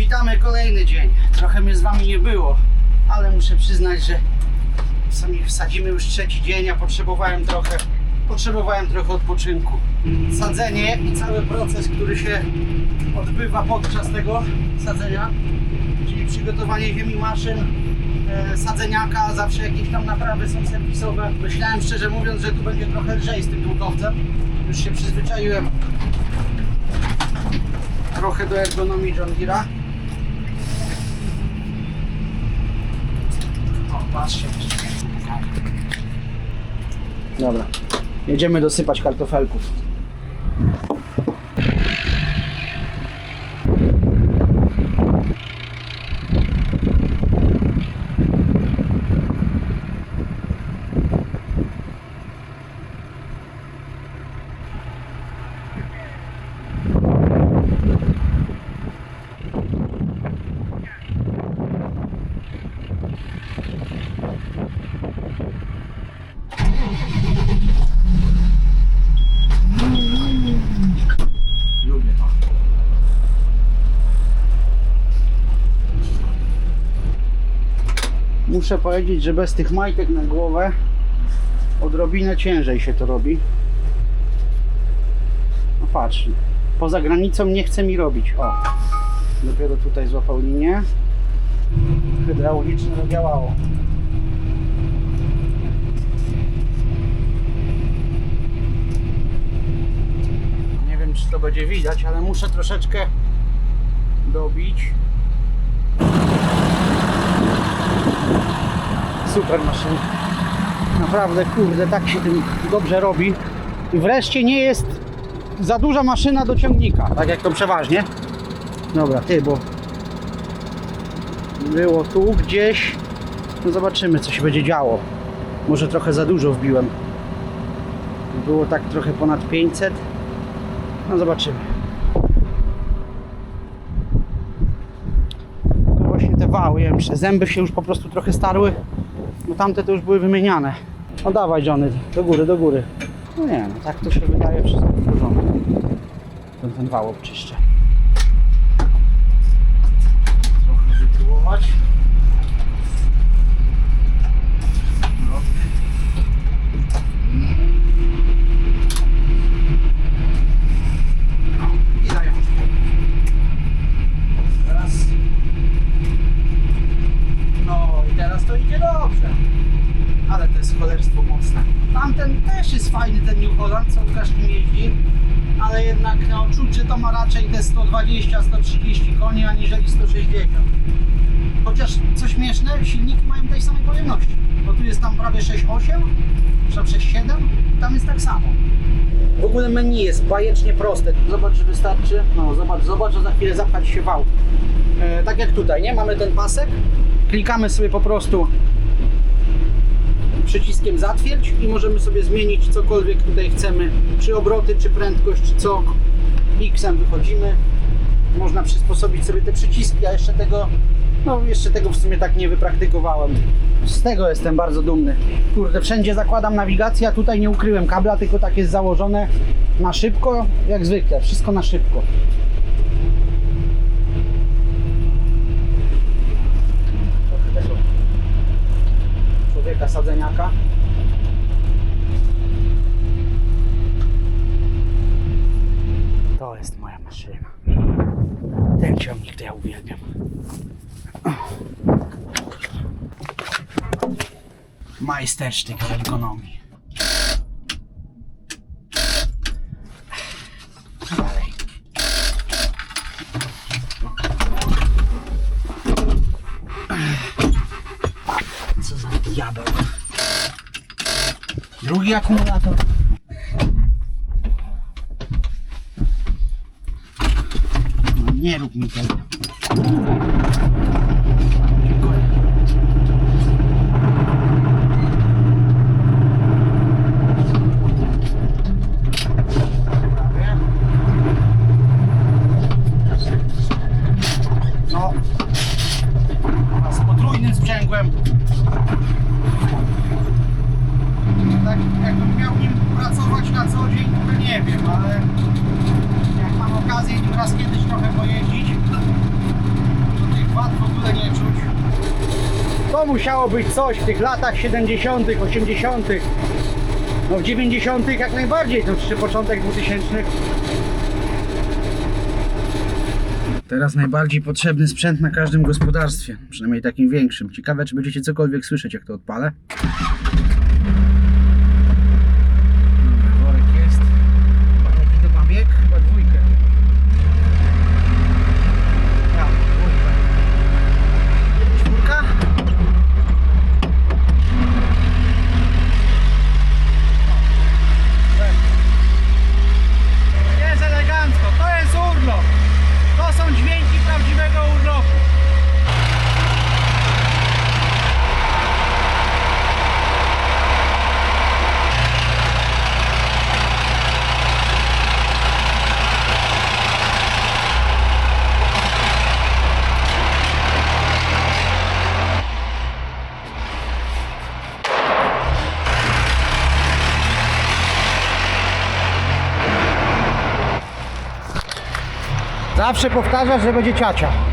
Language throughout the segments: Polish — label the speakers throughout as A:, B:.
A: Witamy kolejny dzień. Trochę mnie z wami nie było, ale muszę przyznać, że sami wsadzimy już trzeci dzień, a potrzebowałem trochę, potrzebowałem trochę odpoczynku. Sadzenie i cały proces, który się odbywa podczas tego sadzenia, czyli przygotowanie ziemi maszyn, e, sadzeniaka, zawsze jakieś tam naprawy są serwisowe. Myślałem szczerze mówiąc, że tu będzie trochę lżej z tym długowcem. Już się przyzwyczaiłem trochę do ergonomii John Deere'a. O, Dobra, jedziemy dosypać kartofelków. Muszę powiedzieć, że bez tych majtek na głowę odrobinę ciężej się to robi. No patrz, poza granicą nie chce mi robić. O, dopiero tutaj złapał linię. Hydrauliczne zadziałało. Nie wiem, czy to będzie widać, ale muszę troszeczkę dobić. Super maszyna. Naprawdę, kurde, tak się tym dobrze robi. I wreszcie nie jest za duża maszyna do ciągnika, tak jak to przeważnie. Dobra, ty, bo było tu gdzieś. No zobaczymy, co się będzie działo. Może trochę za dużo wbiłem. Było tak trochę ponad 500. No zobaczymy. No właśnie zęby się już po prostu trochę starły, bo tamte to już były wymieniane. No dawaj Johnny, do góry, do góry. No nie, no tak to się wydaje wszystko w porządku. Ten, ten wał obczyszczę. Trochę wytyłować. No. I daję. Teraz. No i teraz to idzie dobrze. Ale to jest cholerstwo mocne. Tamten też jest fajny, ten New Holland, co Łukasz nim jeździ. Ale jednak no, czuć, że to ma raczej te 120-130 koni, aniżeli 160. Chociaż co śmieszne, silniki mają tej samej pojemności. Bo tu jest tam prawie 6,8, czy tam 6,7, tam jest tak samo. W ogóle menu jest bajecznie proste. Zobacz, czy wystarczy. No, zobacz, zobacz, za chwilę zapchać się wał. E, tak jak tutaj, nie? Mamy ten pasek. Klikamy sobie po prostu przyciskiem zatwierdź i możemy sobie zmienić cokolwiek tutaj chcemy. Czy obroty, czy prędkość, czy co. X-em wychodzimy. Można przysposobić sobie te przyciski, a jeszcze tego, no jeszcze tego w sumie tak nie wypraktykowałem. Z tego jestem bardzo dumny. Kurde, wszędzie zakładam nawigację, a tutaj nie ukryłem kabla, tylko tak jest założone na szybko, jak zwykle, wszystko na szybko. Trochę tego człowieka sadzeniaka. To jest moja maszyna. Ten ciągnik to ja uwielbiam. Majstersztyk w ergonomii. Dalej. Co za diabeł. Drugi akumulator. No nie rób mi tego. Dziękuję. No. A z potrójnym sprzęgłem. Tak jakbym miał nim pracować na co dzień, to nie wiem, ale jak mam okazję nim raz kiedyś trochę pojeździć, to musiało być coś w tych latach 70., 80., no w 90. jak najbardziej, to czy początek 2000. Teraz najbardziej potrzebny sprzęt na każdym gospodarstwie, przynajmniej takim większym. Ciekawe, czy będziecie cokolwiek słyszeć, jak to odpalę. Dobra, worek jest. Jaki to ma bieg? Chyba dwójkę. Ja, dwójkę. Czwórka? Jest elegancko, to jest urlop. To są dźwięki prawdziwego urlopu. Zawsze powtarzasz, że będzie ciacia.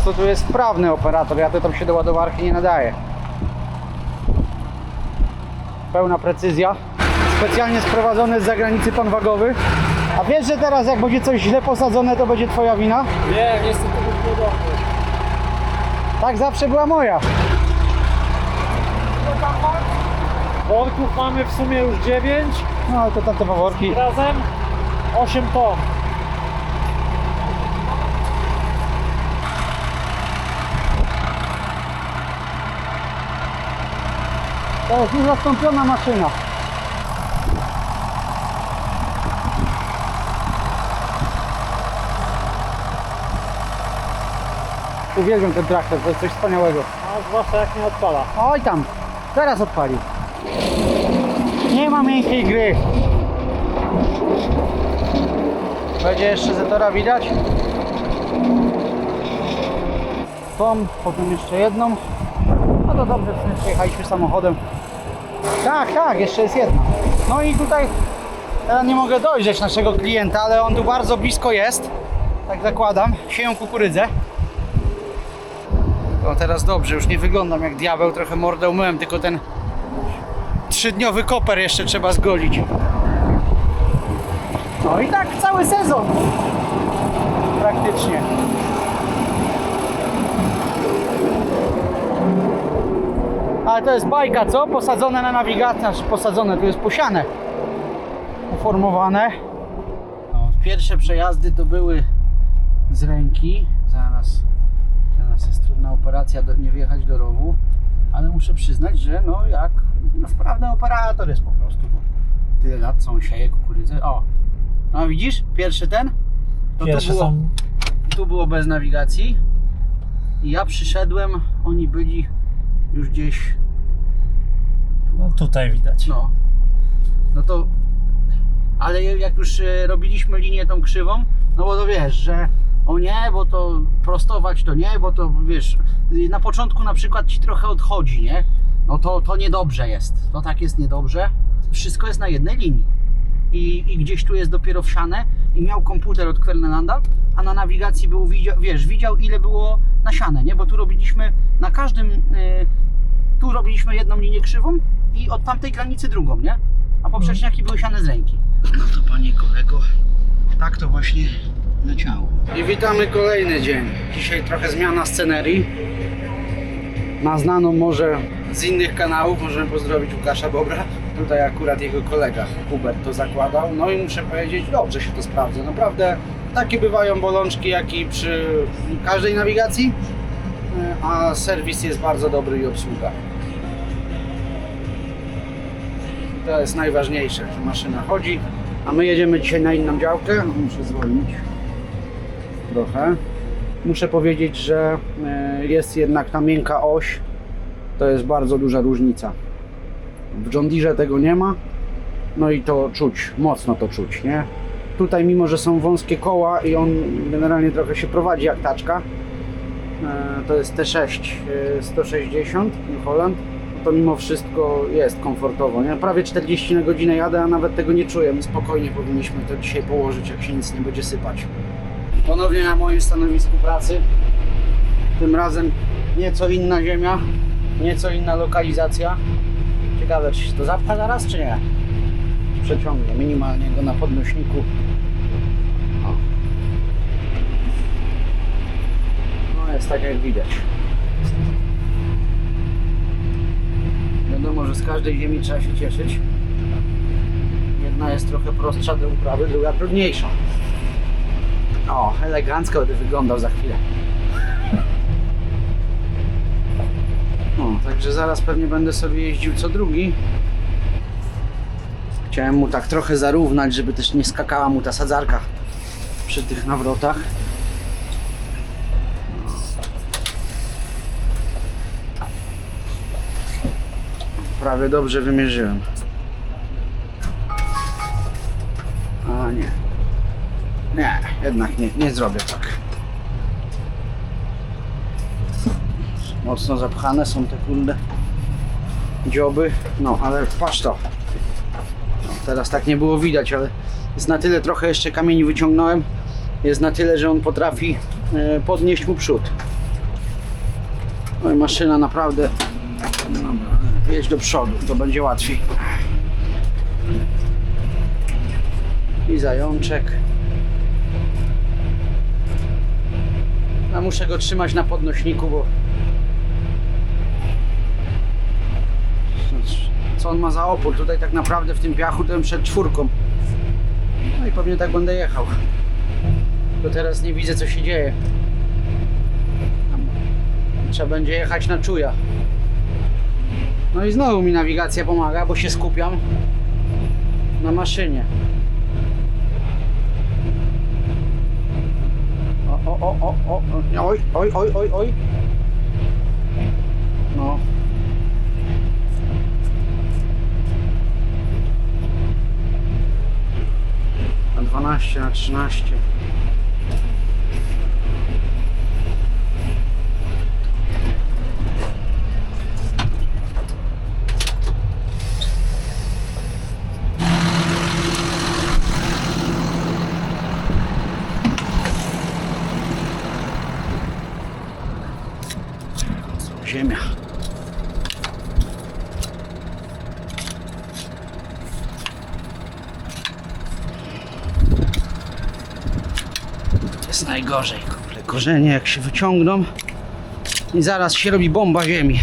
A: Teraz to tu jest sprawny operator, ja to tam się do ładowarki nie nadaje. Pełna precyzja. Specjalnie sprowadzony z zagranicy pan wagowy. A wiesz, że teraz jak będzie coś źle posadzone, to będzie twoja wina?
B: Nie, niestety był podobny.
A: Tak zawsze była moja.
B: Worków mamy w sumie już 9,
A: No to tamte faworki.
B: razem 8 ton.
A: To jest już zastąpiona maszyna. Uwielbiam ten traktor, to jest coś wspaniałego.
B: A zwłaszcza jak nie odpala.
A: Oj tam, teraz odpalił. Nie ma miękkiej gry. Będzie jeszcze Zetora widać. Tą, potem jeszcze jedną. No to dobrze, przejechaliśmy samochodem. Tak, tak, jeszcze jest jedna. No i tutaj teraz nie mogę dojrzeć naszego klienta, ale on tu bardzo blisko jest. Tak zakładam. Sieją kukurydzę. O teraz dobrze, już nie wyglądam jak diabeł, trochę mordę umyłem, tylko ten trzydniowy koper jeszcze trzeba zgolić. No i tak cały sezon. Praktycznie. Ale to jest bajka, co? Posadzone na nawigację, znaczy posadzone, tu jest posiane. Uformowane. No, pierwsze przejazdy to były z ręki. Zaraz Teraz jest trudna operacja, do, nie wjechać do rowu, ale muszę przyznać, że no jak no, sprawny operator jest po prostu, bo tyle lat on sieje kukurydzę. O, no widzisz, pierwszy ten, to
B: Pierwsze
A: tu, było,
B: są
A: tu było bez nawigacji i ja przyszedłem, oni byli już gdzieś,
B: no, tutaj widać.
A: no, no to, ale jak już e, robiliśmy linię tą krzywą, no bo to wiesz, że o nie, bo to prostować to nie, bo to wiesz, na początku na przykład ci trochę odchodzi, nie? No to, to niedobrze jest, to tak jest niedobrze. Wszystko jest na jednej linii. I, I gdzieś tu jest dopiero wsiane i miał komputer od Kwernelanda, a na nawigacji był, widział, wiesz, widział ile było nasiane, nie? Bo tu robiliśmy na każdym, y, tu robiliśmy jedną linię krzywą i od tamtej granicy drugą, nie? A poprzeczniaki były siane z ręki. No to panie kolego, tak to właśnie leciało. I witamy kolejny dzień. Dzisiaj trochę zmiana scenerii. Na znaną może z innych kanałów. Możemy pozdrowić Łukasza Bobra. Tutaj akurat jego kolega Hubert to zakładał. No i muszę powiedzieć, dobrze się to sprawdza. Naprawdę takie bywają bolączki, jak i przy każdej nawigacji, e, a serwis jest bardzo dobry i obsługa. To jest najważniejsze, że maszyna chodzi. A my jedziemy dzisiaj na inną działkę. Muszę zwolnić trochę. Muszę powiedzieć, że e, jest jednak ta miękka oś. To jest bardzo duża różnica. W John Deere tego nie ma. No i to czuć, mocno to czuć, nie? Tutaj mimo, że są wąskie koła i on generalnie trochę się prowadzi jak taczka, e, to jest T6 e, 160 New Holland, to mimo wszystko jest komfortowo, nie? Prawie 40 na godzinę jadę, a nawet tego nie czuję. My spokojnie powinniśmy to dzisiaj położyć, jak się nic nie będzie sypać. Ponownie na moim stanowisku pracy. Tym razem nieco inna ziemia, nieco inna lokalizacja. Ciekawe, czy się to zapcha zaraz, czy nie? Przeciągnie minimalnie go na podnośniku. O. No jest tak jak widać. Wiadomo, że z każdej ziemi trzeba się cieszyć. Jedna jest trochę prostsza do uprawy, druga trudniejsza. O, elegancko będę wyglądał za chwilę. No, także zaraz pewnie będę sobie jeździł co drugi. Chciałem mu tak trochę zarównać, żeby też nie skakała mu ta sadzarka przy tych nawrotach. Prawie dobrze wymierzyłem. A nie. Nie, jednak nie, nie zrobię tak. Mocno zapchane są te kurde dzioby. No, ale patrz to. No, teraz tak nie było widać, ale jest na tyle trochę jeszcze kamieni wyciągnąłem. Jest na tyle, że on potrafi e, podnieść mu przód. No i maszyna naprawdę jedź do przodu, to będzie łatwiej. I zajączek. A muszę go trzymać na podnośniku, bo co on ma za opór? Tutaj tak naprawdę w tym piachu to przed czwórką. No i pewnie tak będę jechał. Bo teraz nie widzę co się dzieje. Trzeba będzie jechać na czuja. No i znowu mi nawigacja pomaga, bo się skupiam na maszynie. O, o, o, o, o, oj, oj, oj, oj, oj. No. Na 12, na 13. Ziemia. Najgorzej. Kurde, korzenie jak się wyciągną i zaraz się robi bomba ziemi.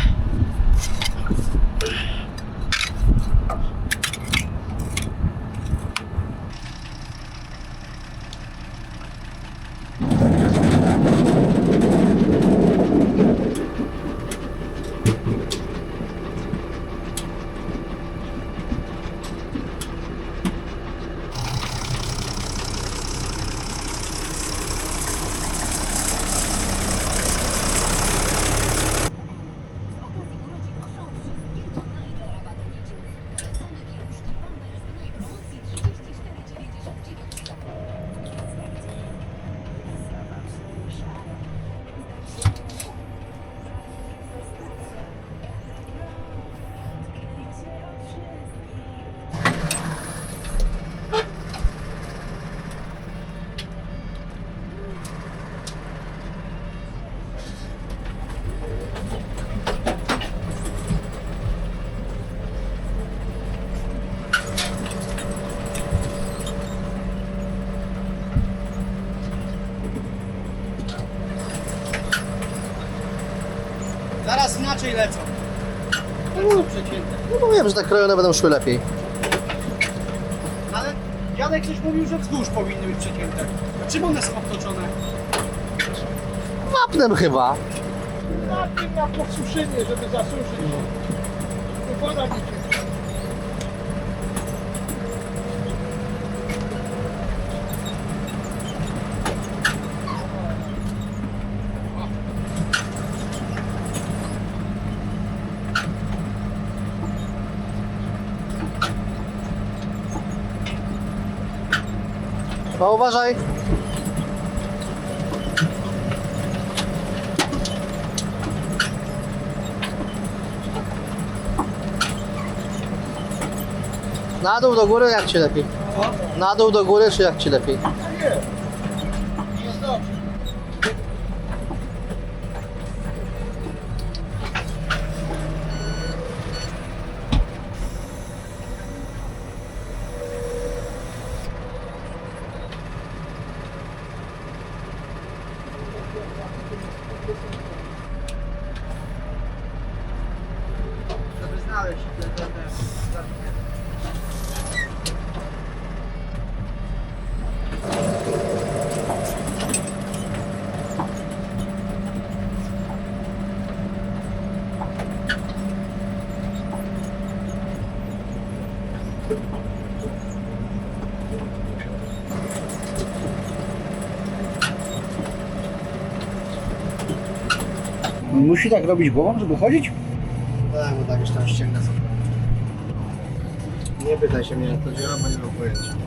A: Zaraz inaczej lecą. tak są przecięte.
C: No mówiłem, że te krojone będą szły lepiej.
A: Ale dziadek coś mówił, że wzdłuż powinny być przecięte. A czym one są obtoczone?
C: Wapnem chyba.
D: Najpierw na podsuszenie, żeby zasuszyć. Woda mi
C: No uważaj. Na dół do góry jak ci lepiej? Na dół do góry czy jak ci lepiej?
D: Musi tak robić głową, żeby chodzić?
C: Tak, bo tak już tam ściąga sobie. Nie pytaj się mnie to działa, bo nie mam pojęcia.